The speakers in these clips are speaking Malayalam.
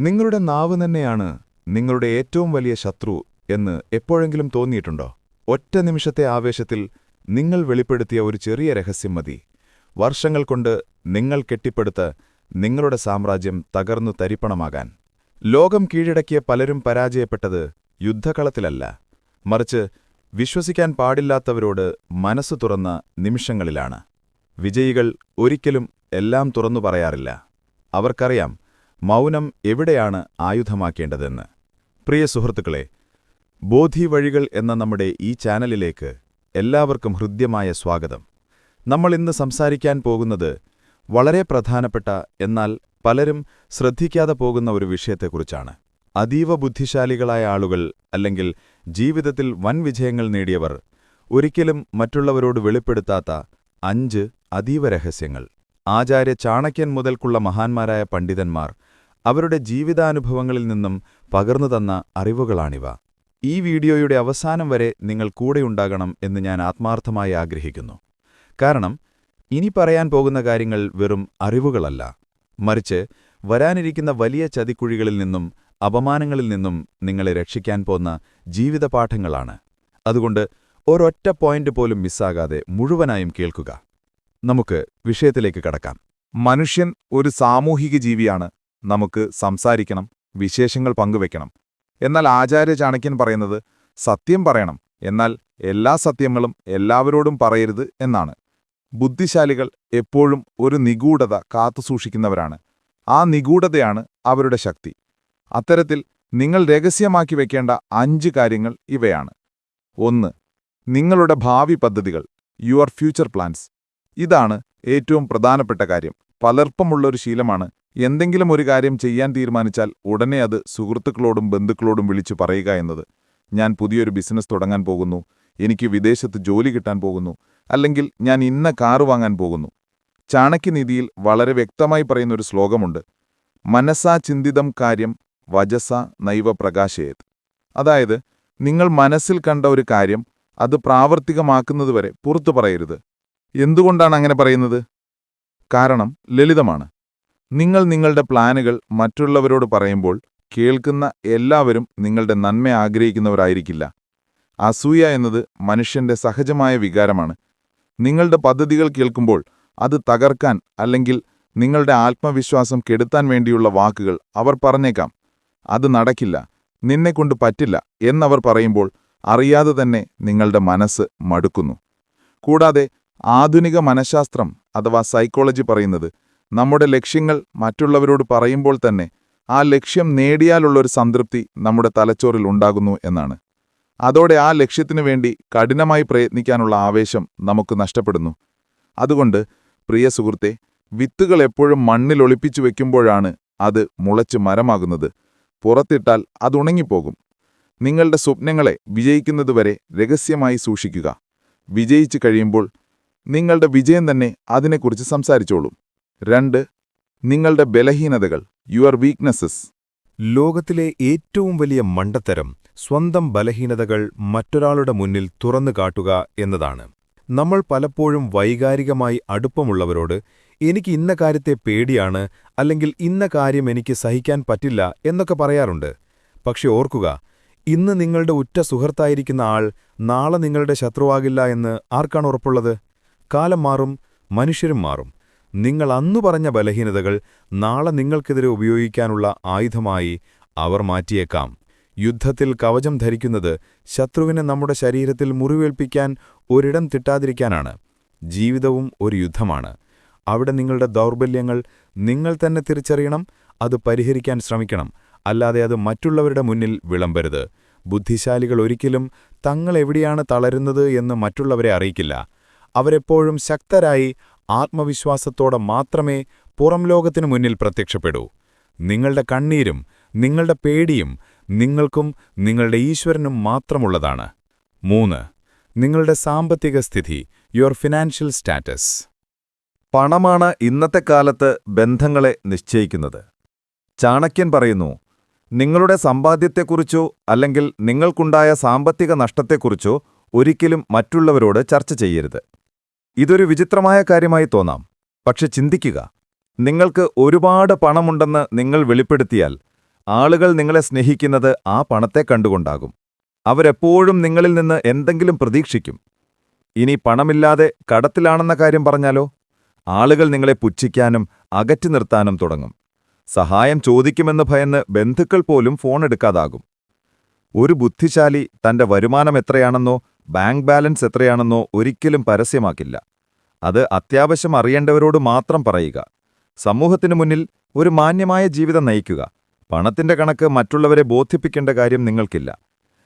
നിങ്ങളുടെ നാവ് തന്നെയാണ് നിങ്ങളുടെ ഏറ്റവും വലിയ ശത്രു എന്ന് എപ്പോഴെങ്കിലും തോന്നിയിട്ടുണ്ടോ? ഒറ്റ നിമിഷത്തെ ആവേശത്തിൽ നിങ്ങൾ വെളിപ്പെടുത്തിയ ഒരു ചെറിയ രഹസ്യം മതി. വർഷങ്ങൾ കൊണ്ട് നിങ്ങൾ കെട്ടിപ്പടുത്ത് നിങ്ങളുടെ സാമ്രാജ്യം തകർന്നു തരിപ്പണമാകാൻ. ലോകം കീഴടക്കിയ പലരും പരാജയപ്പെട്ടത് യുദ്ധകളത്തിലല്ല മറിച്ച് വിശ്വസിക്കാൻ പാടില്ലാത്തവരോട് മനസ്സു തുറന്ന നിമിഷങ്ങളിലാണ്. വിജയികൾ ഒരിക്കലും എല്ലാം തുറന്നു പറയാറില്ല. അവർക്കറിയാം മൗനം എവിടെയാണ് ആയുധമാക്കേണ്ടതെന്ന്. പ്രിയ സുഹൃത്തുക്കളെ ബോധി വഴികൾ എന്ന നമ്മുടെ ഈ ചാനലിലേക്ക് എല്ലാവർക്കും ഹൃദ്യമായ സ്വാഗതം. നമ്മൾ ഇന്ന് സംസാരിക്കാൻ പോകുന്നത് വളരെ പ്രധാനപ്പെട്ട എന്നാൽ പലരും ശ്രദ്ധിക്കാതെ പോകുന്ന ഒരു വിഷയത്തെക്കുറിച്ചാണ്. അതീവ ബുദ്ധിശാലികളായ ആളുകൾ അല്ലെങ്കിൽ ജീവിതത്തിൽ വൻ വിജയങ്ങൾ നേടിയവർ ഒരിക്കലും മറ്റുള്ളവരോട് വെളിപ്പെടുത്താത്ത അഞ്ച് അതീവ രഹസ്യങ്ങൾ. ആചാര്യ ചാണക്യൻ മുതൽക്കുള്ള മഹാന്മാരായ പണ്ഡിതന്മാർ അവരുടെ ജീവിതാനുഭവങ്ങളിൽ നിന്നും പകർന്നു തന്ന അറിവുകളാണിവ. ഈ വീഡിയോയുടെ അവസാനം വരെ നിങ്ങൾ കൂടെയുണ്ടാകണം എന്ന് ഞാൻ ആത്മാർത്ഥമായി ആഗ്രഹിക്കുന്നു. കാരണം ഇനി പറയാൻ പോകുന്ന കാര്യങ്ങൾ വെറും അറിവുകളല്ല. മറിച്ച് വരാനിരിക്കുന്ന വലിയ ചതിക്കുഴികളിൽ നിന്നും അപമാനങ്ങളിൽ നിന്നും നിങ്ങളെ രക്ഷിക്കാൻ പോന്ന ജീവിതപാഠങ്ങളാണ്. അതുകൊണ്ട് ഒരൊറ്റ പോയിന്റ് പോലും മിസ്സാകാതെ മുഴുവനായും കേൾക്കുക. നമുക്ക് വിഷയത്തിലേക്ക് കടക്കാം. മനുഷ്യൻ ഒരു സാമൂഹിക ജീവിയാണ്. നമുക്ക് സംസാരിക്കണം വിശേഷങ്ങൾ പങ്കുവെക്കണം. എന്നാൽ ആചാര്യ ചാണക്യൻ പറയുന്നത് സത്യം പറയണം എന്നാൽ എല്ലാ സത്യങ്ങളും എല്ലാവരോടും പറയരുത് എന്നാണ്. ബുദ്ധിശാലികൾ എപ്പോഴും ഒരു നിഗൂഢത കാത്തുസൂക്ഷിക്കുന്നവരാണ് ആ നിഗൂഢതയാണ് അവരുടെ ശക്തി. അത്തരത്തിൽ നിങ്ങൾ രഹസ്യമാക്കി വെക്കേണ്ട അഞ്ച് കാര്യങ്ങൾ ഇവയാണ്. ഒന്ന് നിങ്ങളുടെ ഭാവി പദ്ധതികൾ യുവർ ഫ്യൂച്ചർ പ്ലാൻസ്. ഇതാണ് ഏറ്റവും പ്രധാനപ്പെട്ട കാര്യം. പലർപ്പമുള്ളൊരു ശീലമാണ് എന്തെങ്കിലും ഒരു കാര്യം ചെയ്യാൻ തീരുമാനിച്ചാൽ ഉടനെ അത് സുഹൃത്തുക്കളോടും ബന്ധുക്കളോടും വിളിച്ചു പറയുക എന്നത്. ഞാൻ പുതിയൊരു ബിസിനസ് തുടങ്ങാൻ പോകുന്നു. എനിക്ക് വിദേശത്ത് ജോലി കിട്ടാൻ പോകുന്നു. അല്ലെങ്കിൽ ഞാൻ ഇന്ന കാറ് വാങ്ങാൻ പോകുന്നു. ചാണക്യനീതിയിൽ വളരെ വ്യക്തമായി പറയുന്നൊരു ശ്ലോകമുണ്ട്. മനസ്സാ ചിന്തിതം കാര്യം വജസ നൈവ പ്രകാശയത്. അതായത് നിങ്ങൾ മനസ്സിൽ കണ്ട ഒരു കാര്യം അത് പ്രാവർത്തികമാക്കുന്നതുവരെ പുറത്തു പറയരുത്. എന്തുകൊണ്ടാണ് അങ്ങനെ പറയുന്നത്? കാരണം ലളിതമാണ്. നിങ്ങൾ നിങ്ങളുടെ പ്ലാനുകൾ മറ്റുള്ളവരോട് പറയുമ്പോൾ കേൾക്കുന്ന എല്ലാവരും നിങ്ങളുടെ നന്മ ആഗ്രഹിക്കുന്നവരായിരിക്കില്ല. അസൂയ എന്നത് മനുഷ്യന്റെ സഹജമായ വികാരമാണ്. നിങ്ങളുടെ പദ്ധതികൾ കേൾക്കുമ്പോൾ അത് തകർക്കാൻ അല്ലെങ്കിൽ നിങ്ങളുടെ ആത്മവിശ്വാസം കെടുത്താൻ വേണ്ടിയുള്ള വാക്കുകൾ അവർ പറഞ്ഞേക്കാം. അത് നടക്കില്ല നിന്നെക്കൊണ്ട് പറ്റില്ല എന്നവർ പറയുമ്പോൾ അറിയാതെ തന്നെ നിങ്ങളുടെ മനസ്സ് മടുക്കുന്നു. കൂടാതെ ആധുനിക മനഃശാസ്ത്രം അഥവാ സൈക്കോളജി പറയുന്നത് നമ്മുടെ ലക്ഷ്യങ്ങൾ മറ്റുള്ളവരോട് പറയുമ്പോൾ തന്നെ ആ ലക്ഷ്യം നേടിയാലുള്ളൊരു സംതൃപ്തി നമ്മുടെ തലച്ചോറിൽ ഉണ്ടാകുന്നു എന്നാണ്. അതോടെ ആ ലക്ഷ്യത്തിനു വേണ്ടി കഠിനമായി പ്രയത്നിക്കാനുള്ള ആവേശം നമുക്ക് നഷ്ടപ്പെടുന്നു. അതുകൊണ്ട് പ്രിയ സുഹൃത്തെ വിത്തുകൾ എപ്പോഴും മണ്ണിൽ ഒളിപ്പിച്ചു വെക്കുമ്പോഴാണ് അത് മുളച്ച് മരമാകുന്നത്. പുറത്തിട്ടാൽ അതുണങ്ങിപ്പോകും നിങ്ങളുടെ സ്വപ്നങ്ങളെ വിജയിക്കുന്നതുവരെ രഹസ്യമായി സൂക്ഷിക്കുക. വിജയിച്ചു കഴിയുമ്പോൾ നിങ്ങളുടെ വിജയം തന്നെ അതിനെക്കുറിച്ച് സംസാരിച്ചോളും. രണ്ട് നിങ്ങളുടെ ബലഹീനതകൾ യുവർ വീക്ക്നെസ്സസ് ലോകത്തിലെ ഏറ്റവും വലിയ മണ്ടത്തരം സ്വന്തം ബലഹീനതകൾ മറ്റൊരാളുടെ മുന്നിൽ തുറന്നു കാട്ടുക എന്നതാണ്. നമ്മൾ പലപ്പോഴും വൈകാരികമായി അടുപ്പമുള്ളവരോട് എനിക്ക് ഇന്ന കാര്യത്തെ പേടിയാണ് അല്ലെങ്കിൽ ഇന്ന കാര്യം എനിക്ക് സഹിക്കാൻ പറ്റില്ല എന്നൊക്കെ പറയാറുണ്ട്. പക്ഷെ ഓർക്കുക ഇന്ന് നിങ്ങളുടെ ഉറ്റ സുഹൃത്തായിരിക്കുന്ന ആൾ നാളെ നിങ്ങളുടെ ശത്രുവാകില്ല എന്ന് ആർക്കാണ് ഉറപ്പുള്ളത്? കാലം മാറും മനുഷ്യരും മാറും. നിങ്ങൾ അന്നു പറഞ്ഞ ബലഹീനതകൾ നാളെ നിങ്ങൾക്കെതിരെ ഉപയോഗിക്കാനുള്ള ആയുധമായി അവർ മാറ്റിയേക്കാം. യുദ്ധത്തിൽ കവചം ധരിക്കുന്നത് ശത്രുവിനെ നമ്മുടെ ശരീരത്തിൽ മുറിവേൽപ്പിക്കാൻ ഒരിടം തിട്ടാതിരിക്കാനാണ്. ജീവിതവും ഒരു യുദ്ധമാണ്. അവിടെ നിങ്ങളുടെ ദൗർബല്യങ്ങൾ നിങ്ങൾ തന്നെ തിരിച്ചറിയണം അത് പരിഹരിക്കാൻ ശ്രമിക്കണം. അല്ലാതെ അത് മറ്റുള്ളവരുടെ മുന്നിൽ വിളമ്പരുത്. ബുദ്ധിശാലികൾ ഒരിക്കലും തങ്ങൾ എവിടെയാണ് തളരുന്നത് എന്ന് മറ്റുള്ളവരെ അറിയിക്കില്ല. അവരെപ്പോഴും ശക്തരായി ആത്മവിശ്വാസത്തോടെ മാത്രമേ പുറം ലോകത്തിനു മുന്നിൽ പ്രത്യക്ഷപ്പെടൂ. നിങ്ങളുടെ കണ്ണീരും നിങ്ങളുടെ പേടിയും നിങ്ങൾക്കും നിങ്ങളുടെ ഈശ്വരനും മാത്രമുള്ളതാണ്. മൂന്ന് നിങ്ങളുടെ സാമ്പത്തിക സ്ഥിതി യുവർ ഫിനാൻഷ്യൽ സ്റ്റാറ്റസ് പണമാണ് ഇന്നത്തെ കാലത്ത് ബന്ധങ്ങളെ നിശ്ചയിക്കുന്നത്. ചാണക്യൻ പറയുന്നു നിങ്ങളുടെ സമ്പാദ്യത്തെക്കുറിച്ചോ അല്ലെങ്കിൽ നിങ്ങൾക്കുണ്ടായ സാമ്പത്തിക നഷ്ടത്തെക്കുറിച്ചോ ഒരിക്കലും മറ്റുള്ളവരോട് ചർച്ച ചെയ്യരുത്. ഇതൊരു വിചിത്രമായ കാര്യമായി തോന്നാം. പക്ഷെ ചിന്തിക്കുക. നിങ്ങൾക്ക് ഒരുപാട് പണമുണ്ടെന്ന് നിങ്ങൾ വെളിപ്പെടുത്തിയാൽ ആളുകൾ നിങ്ങളെ സ്നേഹിക്കുന്നത് ആ പണത്തെ കണ്ടുകൊണ്ടാകും. അവരെപ്പോഴും നിങ്ങളിൽ നിന്ന് എന്തെങ്കിലും പ്രതീക്ഷിക്കും. ഇനി പണമില്ലാതെ കടത്തിലാണെന്ന കാര്യം പറഞ്ഞാലോ? ആളുകൾ നിങ്ങളെ പുച്ഛിക്കാനും അകറ്റി നിർത്താനും തുടങ്ങും. സഹായം ചോദിക്കുമെന്ന് ഭയന്ന് ബന്ധുക്കൾ പോലും ഫോൺ എടുക്കാതാകും. ഒരു ബുദ്ധിശാലി തന്റെ വരുമാനം എത്രയാണെന്നോ ബാങ്ക് ബാലൻസ് എത്രയാണെന്നോ ഒരിക്കലും പരസ്യമാക്കില്ല. അത് അത്യാവശ്യം അറിയേണ്ടവരോട് മാത്രം പറയുക. സമൂഹത്തിനു മുന്നിൽ ഒരു മാന്യമായ ജീവിതം നയിക്കുക. പണത്തിന്റെ കണക്ക് മറ്റുള്ളവരെ ബോധിപ്പിക്കേണ്ട കാര്യം നിങ്ങൾക്കില്ല.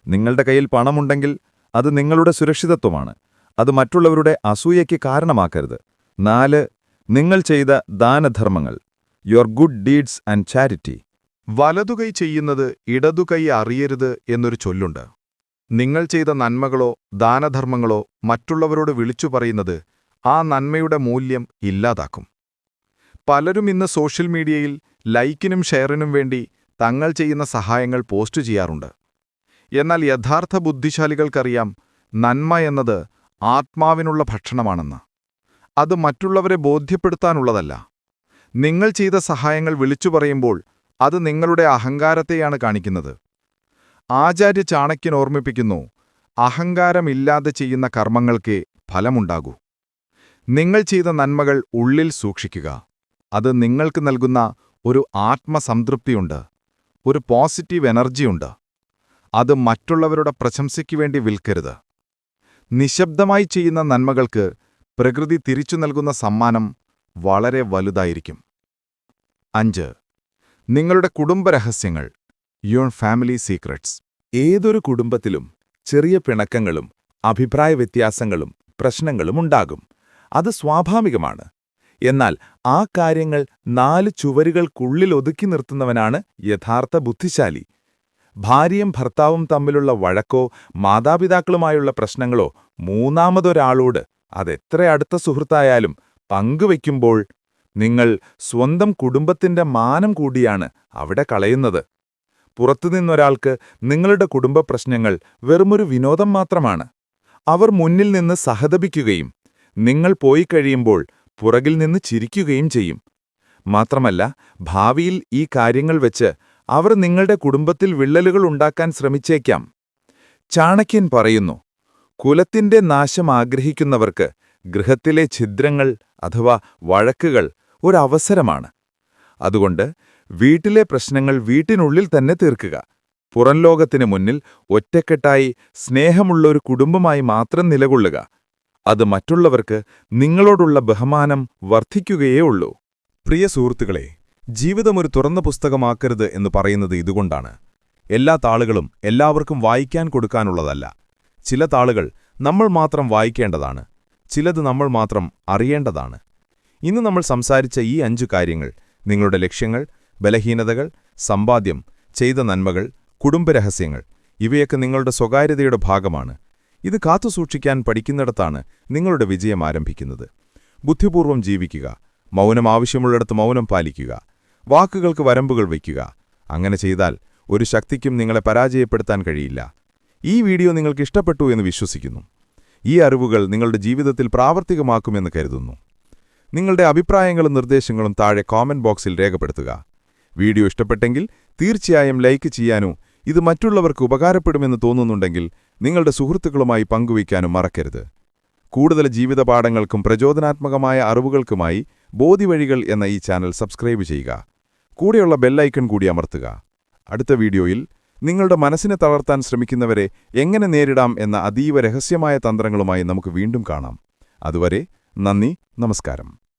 നിങ്ങളുടെ കയ്യിൽ പണമുണ്ടെങ്കിൽ അത് നിങ്ങളുടെ സുരക്ഷിതത്വമാണ്. അത് മറ്റുള്ളവരുടെ അസൂയയ്ക്ക് കാരണമാക്കരുത്. നാല് നിങ്ങൾ ചെയ്ത ദാനധർമ്മങ്ങൾ. Your good deeds and charity വലതുകൈ ചെയ്യുന്നത് ഇടതുകൈ അറിയരുത് എന്നൊരു ചൊല്ലുണ്ട്. നിങ്ങൾ ചെയ്ത നന്മകളോ ദാനധർമ്മങ്ങളോ മറ്റുള്ളവരോട് വിളിച്ചു പറയുന്നത് ആ നന്മയുടെ മൂല്യം ഇല്ലാതാക്കും. പലരും ഇന്ന് സോഷ്യൽ മീഡിയയിൽ ലൈക്കിനും ഷെയറിനും വേണ്ടി തങ്ങൾ ചെയ്യുന്ന സഹായങ്ങൾ പോസ്റ്റ് ചെയ്യാറുണ്ട്. എന്നാൽ യഥാർത്ഥ ബുദ്ധിശാലികൾക്കറിയാം നന്മ എന്നത് ആത്മാവിനുള്ള ഭക്ഷണമാണെന്ന്. അത് മറ്റുള്ളവരെ ബോധ്യപ്പെടുത്താനുള്ളതല്ല. നിങ്ങൾ ചെയ്ത സഹായങ്ങൾ വിളിച്ചു പറയുമ്പോൾ അത് നിങ്ങളുടെ അഹങ്കാരത്തെയാണ് കാണിക്കുന്നത്. ആചാര്യ ചാണക്യൻ ഓർമ്മിപ്പിക്കുന്നു അഹങ്കാരമില്ലാതെ ചെയ്യുന്ന കർമ്മങ്ങൾക്ക് ഫലമുണ്ടാകൂ. നിങ്ങൾ ചെയ്ത നന്മകൾ ഉള്ളിൽ സൂക്ഷിക്കുക. അത് നിങ്ങൾക്ക് നൽകുന്ന ഒരു ആത്മസംതൃപ്തിയുണ്ട്. ഒരു പോസിറ്റീവ് എനർജിയുണ്ട്. അത് മറ്റുള്ളവരുടെ പ്രശംസയ്ക്ക് വേണ്ടി വിൽക്കരുത്. നിശബ്ദമായി ചെയ്യുന്ന നന്മകൾക്ക് പ്രകൃതി തിരിച്ചു നൽകുന്ന സമ്മാനം വളരെ വലുതായിരിക്കും. അഞ്ച്. നിങ്ങളുടെ കുടുംബരഹസ്യങ്ങൾ. യുവർ ഫാമിലി സീക്രട്സ് ഏതൊരു കുടുംബത്തിലും ചെറിയ പിണക്കങ്ങളും അഭിപ്രായ വ്യത്യാസങ്ങളും പ്രശ്നങ്ങളും ഉണ്ടാകും. അത് സ്വാഭാവികമാണ്. എന്നാൽ ആ കാര്യങ്ങൾ നാല് ചുവരുകൾക്കുള്ളിൽ ഒതുക്കി നിർത്തുന്നവനാണ് യഥാർത്ഥ ബുദ്ധിശാലി. ഭാര്യയും ഭർത്താവും തമ്മിലുള്ള വഴക്കോ മാതാപിതാക്കളുമായുള്ള പ്രശ്നങ്ങളോ മൂന്നാമതൊരാളോട് അതെത്ര അടുത്ത സുഹൃത്തായാലും പങ്കുവയ്ക്കുമ്പോൾ നിങ്ങൾ സ്വന്തം കുടുംബത്തിന്റെ മാനം കൂടിയാണ് അവിടെ കളയുന്നത്. പുറത്തുനിന്നൊരാൾക്ക് നിങ്ങളുടെ കുടുംബ പ്രശ്നങ്ങൾ വെറുമൊരു വിനോദം മാത്രമാണ്. അവർ മുന്നിൽ നിന്ന് സഹതപിക്കുകയും നിങ്ങൾ പോയി കഴിയുമ്പോൾ പുറകിൽ നിന്ന് ചിരിക്കുകയും ചെയ്യും. മാത്രമല്ല ഭാവിയിൽ ഈ കാര്യങ്ങൾ വെച്ച് അവർ നിങ്ങളുടെ കുടുംബത്തിൽ വിള്ളലുകൾ ഉണ്ടാക്കാൻ ശ്രമിച്ചേക്കാം. ചാണക്യൻ പറയുന്നു കുലത്തിന്റെ നാശം ആഗ്രഹിക്കുന്നവർക്ക് ഗൃഹത്തിലെ ഛിദ്രങ്ങൾ അഥവാ വഴക്കുകൾ ഒരവസരമാണ് അതുകൊണ്ട് വീട്ടിലെ പ്രശ്നങ്ങൾ വീട്ടിനുള്ളിൽ തന്നെ തീർക്കുക. പുറം ലോകത്തിന് മുന്നിൽ ഒറ്റക്കെട്ടായി സ്നേഹമുള്ള ഒരു കുടുംബമായി മാത്രം നിലകൊള്ളുക. അത് മറ്റുള്ളവർക്ക് നിങ്ങളോടുള്ള ബഹുമാനം വർദ്ധിക്കുകയേ ഉള്ളൂ. പ്രിയ സുഹൃത്തുക്കളെ ജീവിതം ഒരു തുറന്ന പുസ്തകമാക്കരുത് എന്ന് പറയുന്നത് ഇതുകൊണ്ടാണ്. എല്ലാ താളുകളും എല്ലാവർക്കും വായിക്കാൻ കൊടുക്കാനുള്ളതല്ല. ചില താളുകൾ നമ്മൾ മാത്രം വായിക്കേണ്ടതാണ്. ചിലത് നമ്മൾ മാത്രം അറിയേണ്ടതാണ്. ഇന്ന് നമ്മൾ സംസാരിച്ച ഈ അഞ്ചു കാര്യങ്ങൾ നിങ്ങളുടെ ലക്ഷ്യങ്ങൾ ബലഹീനതകൾ സമ്പാദ്യം ചെയ്ത നന്മകൾ കുടുംബരഹസ്യങ്ങൾ ഇവയൊക്കെ നിങ്ങളുടെ സ്വകാര്യതയുടെ ഭാഗമാണ്. ഇത് കാത്തുസൂക്ഷിക്കാൻ പഠിക്കുന്നിടത്താണ് നിങ്ങളുടെ വിജയം ആരംഭിക്കുന്നത്. ബുദ്ധിപൂർവം ജീവിക്കുക മൗനം ആവശ്യമുള്ളിടത്ത് മൗനം പാലിക്കുക വാക്കുകൾക്ക് വരമ്പുകൾ വയ്ക്കുക. അങ്ങനെ ചെയ്താൽ ഒരു ശക്തിക്കും നിങ്ങളെ പരാജയപ്പെടുത്താൻ കഴിയില്ല. ഈ വീഡിയോ നിങ്ങൾക്ക് ഇഷ്ടപ്പെട്ടു എന്ന് വിശ്വസിക്കുന്നു. ഈ അറിവുകൾ നിങ്ങളുടെ ജീവിതത്തിൽ പ്രാവർത്തികമാക്കുമെന്ന് കരുതുന്നു. നിങ്ങളുടെ അഭിപ്രായങ്ങളും നിർദ്ദേശങ്ങളും താഴെ കോമന്റ് ബോക്സിൽ രേഖപ്പെടുത്തുക. വീഡിയോ ഇഷ്ടപ്പെട്ടെങ്കിൽ തീർച്ചയായും ലൈക്ക് ചെയ്യാനോ ഇത് മറ്റുള്ളവർക്ക് ഉപകാരപ്പെടുമെന്ന് തോന്നുന്നുണ്ടെങ്കിൽ നിങ്ങളുടെ സുഹൃത്തുക്കളുമായി പങ്കുവയ്ക്കാനും മറക്കരുത്. കൂടുതൽ ജീവിതപാഠങ്ങൾക്കും പ്രചോദനാത്മകമായ അറിവുകൾക്കുമായി ബോധിവഴികൾ എന്ന ഈ ചാനൽ സബ്സ്ക്രൈബ് ചെയ്യുക. കൂടെയുള്ള ബെല്ലൈക്കൺ കൂടി അമർത്തുക. അടുത്ത വീഡിയോയിൽ നിങ്ങളുടെ മനസ്സിനെ തളർത്താൻ ശ്രമിക്കുന്നവരെ എങ്ങനെ നേരിടാം എന്ന അതീവ രഹസ്യമായ തന്ത്രങ്ങളുമായി നമുക്ക് വീണ്ടും കാണാം. അതുവരെ നന്ദി നമസ്കാരം.